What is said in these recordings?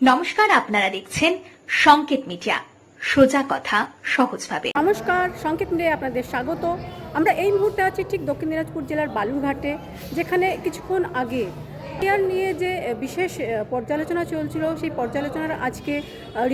নমস্কার, আপনারা দেখছেন সংকেত মিডিয়া। সোজা কথা, সহজভাবে। নমস্কার, সংকেত মিডিয়া আপনাদের স্বাগত। আমরা এই মুহূর্তে আছি ঠিক দক্ষিণ দিনাজপুর জেলার বালুরঘাটে, যেখানে কিছুক্ষণ আগে এয়ার নিয়ে যে বিশেষ পর্যালোচনা চলছিল, সেই পর্যালোচনার আজকে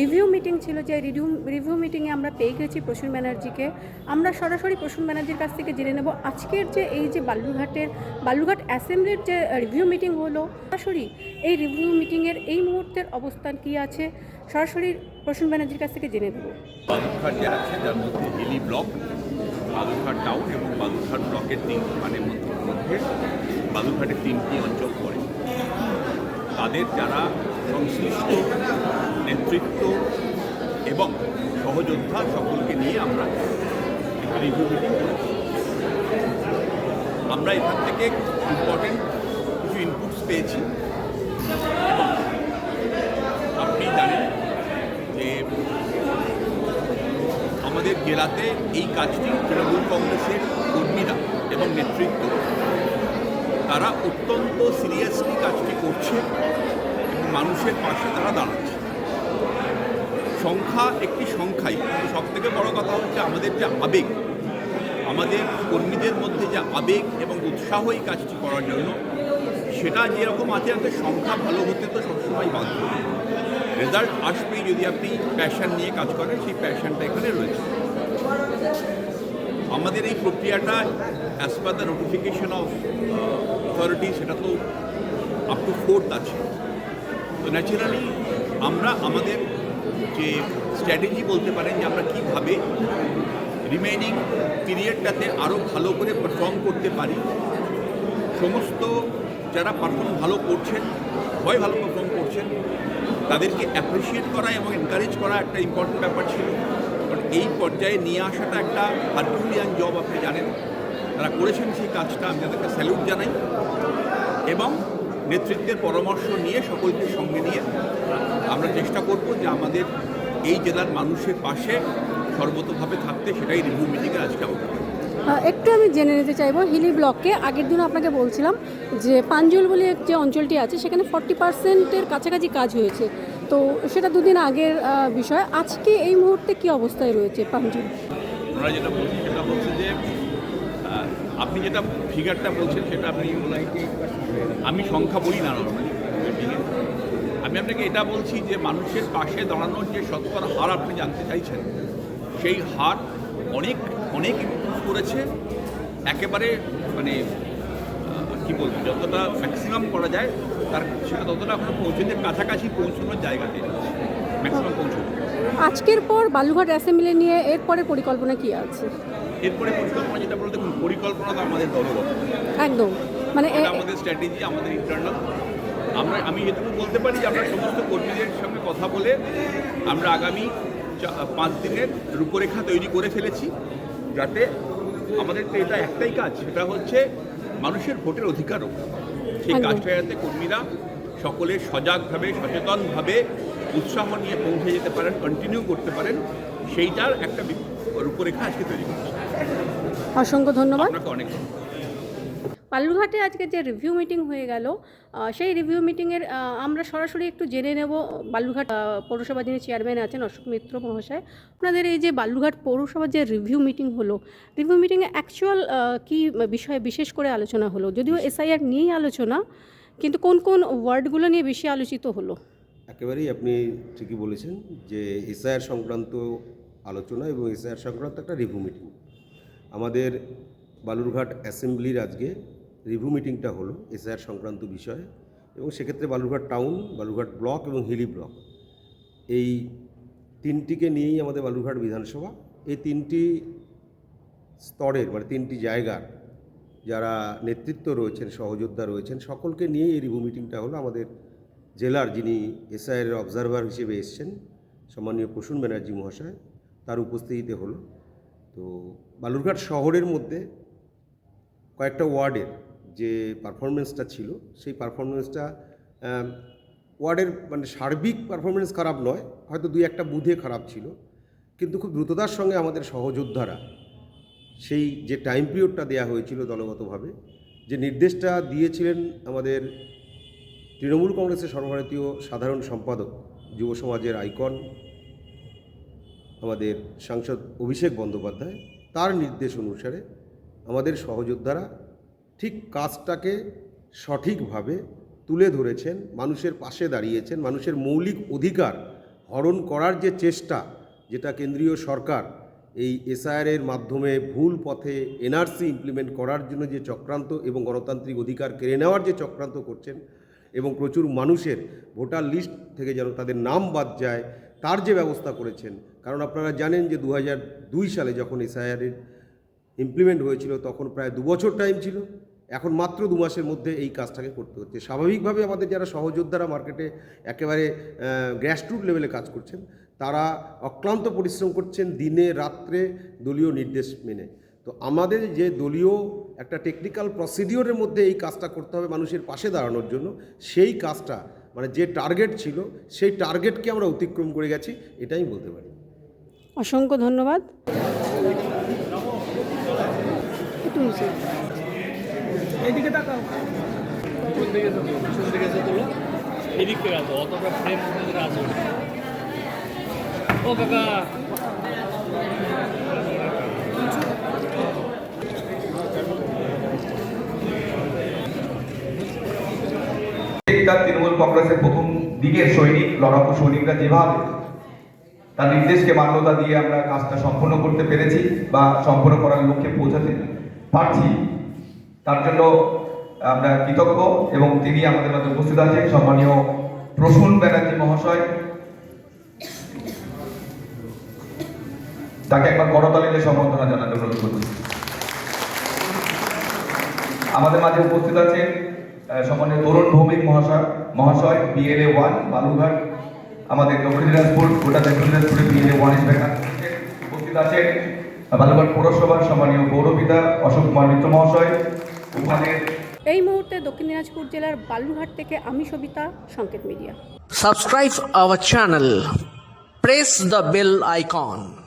রিভিউ মিটিং ছিল যে রিভিউ রিভিউ মিটিংয়ে আমরা পেয়ে গেছি প্রসূন ব্যানার্জিকে। আমরা সরাসরি প্রসূন ব্যানার্জির কাছ থেকে জেনে নেব আজকের যে, এই যে বালুরঘাটের, বালুরঘাট অ্যাসেম্বলির যে রিভিউ মিটিং হলো, সরাসরি এই রিভিউ মিটিংয়ের এই মুহূর্তের অবস্থান কী আছে, সরাসরি প্রসূন ব্যানার্জির কাছ থেকে জেনে নেব। বালুরঘাট টাউন এবং বালুরঘাট ব্লকের তিন মানে মধ্যে বালুরঘাটের তিনটি অঞ্চল পড়ে। তাদের যারা সংশ্লিষ্ট নেতৃত্ব এবং সহযোদ্ধা সকলকে নিয়ে আমরা একটি রিভিউ মিটিং আমরা এখান থেকে ইম্পর্টেন্ট কিছু ইনপুটস পেয়েছি। আপনি জানেন যে আমাদের জেলাতে এই কাজটি তৃণমূল কংগ্রেসের কর্মীরা এবং নেতৃত্ব তারা অত্যন্ত সিরিয়াসলি কাজটি করছে এবং মানুষের পাশে তারা দাঁড়াচ্ছে। সংখ্যা একটি সংখ্যাই। সব থেকে বড় কথা হচ্ছে আমাদের যে আবেগ, আমাদের কর্মীদের মধ্যে যে আবেগ এবং উৎসাহ এই কাজটি করার জন্য, সেটা যেরকম আছে যাতে সংখ্যা ভালো হতে তো সবসময় বাধ্য। রেজাল্ট আসবেই যদি আপনি প্যাশন নিয়ে কাজ করেন, সেই প্যাশনটা এখানে রয়েছে। আমাদের এই প্রক্রিয়াটা as per the notification of authority সেটা তো আপ টু ফোর্থ আছে। তো ন্যাচারালি আমরা আমাদের যে স্ট্র্যাটেজি বলতে পারেন যে আমরা কীভাবে রিমেইনিং পিরিয়ডটাতে আরও ভালো করে পারফর্ম করতে পারি, সমস্ত যারা পারফর্ম ভালো করছেন সবাই ভালো পারফর্ম করছেন, তাদেরকে অ্যাপ্রিসিয়েট করা এবং এনকারেজ করা একটা ইম্পর্টেন্ট ব্যাপার ছিল। কারণ এই পর্যায়ে নিয়ে আসাটা একটা হার্কুলিয়ান জব আপনি জানেন। তারা করেছেন সেই কাজটা আমি তাদেরকে স্যালুট জানাই। এবং নেতৃত্বের পরামর্শ নিয়ে সকলকে সঙ্গে নিয়ে আমরা চেষ্টা করব যে আমাদের এই জেলার মানুষের পাশে সর্বতভাবে থাকতে সেটাই রিভিউ মিটিংয়ে আজকে আহ, একটু আমি জেনে নিতে চাইব, হিলি ব্লককে আগের দিন আপনাকে বলছিলাম যে পাঞ্জুল বলে যে অঞ্চলটি আছে, সেখানে ফর্টি পার্সেন্টের কাছাকাছি কাজ হয়েছে। তো সেটা দুদিন আগের বিষয়। আজকে এই মুহূর্তে কি অবস্থায় রয়েছে পাঞ্জুল? ওনারা যেটা বলছেন সেটা হচ্ছে যে আপনি যেটা ফিগারটা বলছেন সেটা আপনি আমি সংখ্যা বলি না আমি আপনাকে এটা বলছি যে মানুষের পাশে দাঁড়ানোর যে শতকরা হার আপনি জানতে চাইছেন, সেই হার অনেক অনেক ইম্প্রুভ করেছে। একেবারে মানে কি বলব যতটা ম্যাক্সিমাম করা যায় তার সেটা ততটা এখন পৌঁছতে কাছাকাছি পৌঁছানোর জায়গাতে। ম্যাক্সিমাম পৌঁছতে আজকের পর বালুঘাট অ্যাসেম্বলি নিয়ে এরপরে পরিকল্পনা কি আছে? এরপরে পরিকল্পনা যেটা বলতে দেখুন পরিকল্পনা তো আমাদের দলগত। একদম। মানে আমাদের স্ট্র্যাটেজি আমাদের ইন্টারনাল আমরা আমি এটুকু বলতে পারি যে আমরা সমস্ত কর্মীদের সঙ্গে কথা বলে আমরা আগামী পাঁচ দিনের রূপরেখা তৈরি করে ফেলেছি। যাতে আমাদের তো এটা একটাই কাজ সেটা হচ্ছে মানুষের ভোটের অধিকারও। সেই কাজটা যাতে কর্মীরা সকলে সজাগভাবে সচেতনভাবে উৎসাহ নিয়ে পৌঁছে যেতে পারেন কন্টিনিউ করতে পারেন সেইটার একটা রূপরেখা আজকে তৈরি করছে। অসংখ্য ধন্যবাদ। আপনাকে অনেক বালুরঘাটে আজকে যে রিভিউ মিটিং হয়ে গেল সেই রিভিউ মিটিংয়ের আমরা সরাসরি একটু জেনে নেব বালুরঘাট পৌরসভা যিনি চেয়ারম্যান আছেন অশোক মিত্র মহাশয় আপনাদের এই যে বালুরঘাট পৌরসভার যে রিভিউ মিটিং হলো রিভিউ মিটিংয়ে অ্যাকচুয়াল কী বিষয়ে বিশেষ করে আলোচনা হলো? যদিও এসআইআর নিয়েই আলোচনা কিন্তু কোন কোন ওয়ার্ডগুলো নিয়ে বেশি আলোচিত হলো? একেবারেই আপনি ঠিকই বলেছেন যে এসআইআর সংক্রান্ত আলোচনা এবং এসআইআর সংক্রান্ত একটা রিভিউ মিটিং আমাদের বালুরঘাট অ্যাসেম্বলির আজকে রিভিউ মিটিংটা হলো এসআইআর সংক্রান্ত বিষয়ে এবং সেক্ষেত্রে বালুরঘাট টাউন, বালুরঘাট ব্লক এবং হিলি ব্লক। এই তিনটিকে নিয়েই আমাদের বালুরঘাট বিধানসভা। এই তিনটি স্তরের মানে তিনটি জায়গার যারা নেতৃত্ব রয়েছেন, সহযোদ্ধা রয়েছেন, সকলকে নিয়ে এই রিভিউ মিটিংটা হলো। আমাদের জেলার যিনি এসআইয়ের অবজারভার হিসেবে এসছেন, সম্মানীয় প্রসূন ব্যানার্জি মহাশয়, তার উপস্থিতিতে হলো। তো বালুরঘাট শহরের মধ্যে কয়েকটা ওয়ার্ডের যে পারফরমেন্সটা ছিল, সেই পারফরমেন্সটা ওয়ার্ডের মানে সার্বিক পারফরমেন্স খারাপ নয়, হয়তো দুই একটা বুধে খারাপ ছিল, কিন্তু খুব দ্রুততার সঙ্গে আমাদের সহযোদ্ধারা সেই যে টাইম পিরিয়ডটা দেওয়া হয়েছিল দলগতভাবে, যে নির্দেশটা দিয়েছিলেন আমাদের তৃণমূল কংগ্রেসের সর্বভারতীয় সাধারণ সম্পাদক, যুব সমাজের আইকন, আমাদের সাংসদ অভিষেক বন্দ্যোপাধ্যায়, তার নির্দেশ অনুসারে আমাদের সহযোদ্ধারা ঠিক কাজটাকে সঠিকভাবে তুলে ধরেছেন, মানুষের পাশে দাঁড়িয়েছেন, মানুষের মৌলিক অধিকার হরণ করার যে চেষ্টা যেটা কেন্দ্রীয় সরকার এই এসআইআরের মাধ্যমে ভুল পথে এনআরসি ইমপ্লিমেন্ট করার জন্য যে চক্রান্ত এবং গণতান্ত্রিক অধিকার কেড়ে নেওয়ার যে চক্রান্ত করছেন এবং প্রচুর মানুষের ভোটার লিস্ট থেকে যেন তাদের নাম বাদ যায়, তার যে ব্যবস্থা করেছেন। কারণ আপনারা জানেন যে দু সালে যখন এসআইআরের ইমপ্লিমেন্ট হয়েছিল, তখন প্রায় দু বছর টাইম ছিল। এখন মাত্র দু মাসের মধ্যে এই কাজটাকে করতে হচ্ছে। স্বাভাবিকভাবে আমাদের যারা সহযোদ্ধারা মার্কেটে একেবারে গ্র্যাসরুট লেভেলে কাজ করছেন তারা অক্লান্ত পরিশ্রম করছেন দিনে রাত্রে দলীয় নির্দেশ মেনে। তো আমাদের যে দলীয় একটা টেকনিক্যাল প্রসিডিওরের মধ্যে এই কাজটা করতে হবে মানুষের পাশে দাঁড়ানোর জন্য সেই কাজটা মানে যে টার্গেট ছিল সেই টার্গেটকে আমরা অতিক্রম করে গেছি এটাই বলতে পারি। অসংখ্য ধন্যবাদ। এইদিকে তাকাও। এদিক থেকে আসো অতটা ফ্রেম আসো ও কাকা। তার তৃণমূল কংগ্রেসের প্রথম দিকের সৈনিক লড়াকু সৈনিকরা যেভাবে তার নির্দেশকে মান্যতা দিয়ে আমরা কাজটা সম্পন্ন করতে পেরেছি বা সম্পন্ন করার লক্ষ্যে পৌঁছাতে পারছি তার জন্য আমরা কৃতজ্ঞ এবং তিনি আমাদের মধ্যে উপস্থিত আছেন। সম্মানীয় প্রসূন ব্যানার্জি মহাশয়। তাকে একবার করতালিতে সম্বর্ধনা জানাতে অনুরোধ করছি। আমাদের মাঝে উপস্থিত আছেন সম্মানীয় তরুণ ভৌমিক মহাশয় মহাশয় বিএলএ ওয়ান বালুঘাট আমাদের দক্ষিণ দিনাজপুর, গোটা দক্ষিণ দিনাজপুরে বিএলএ ওয়ান হিসেবে উপস্থিত আছেন। বালুঘাট পৌরসভার সম্মানীয় পৌরপিতা অশোক কুমার মিত্র মহাশয়। এই মুহূর্তে দক্ষিণ দিনাজপুর জেলার বালুরহাট থেকে আমি Sabita, Sanket media. Subscribe our channel press the bell icon.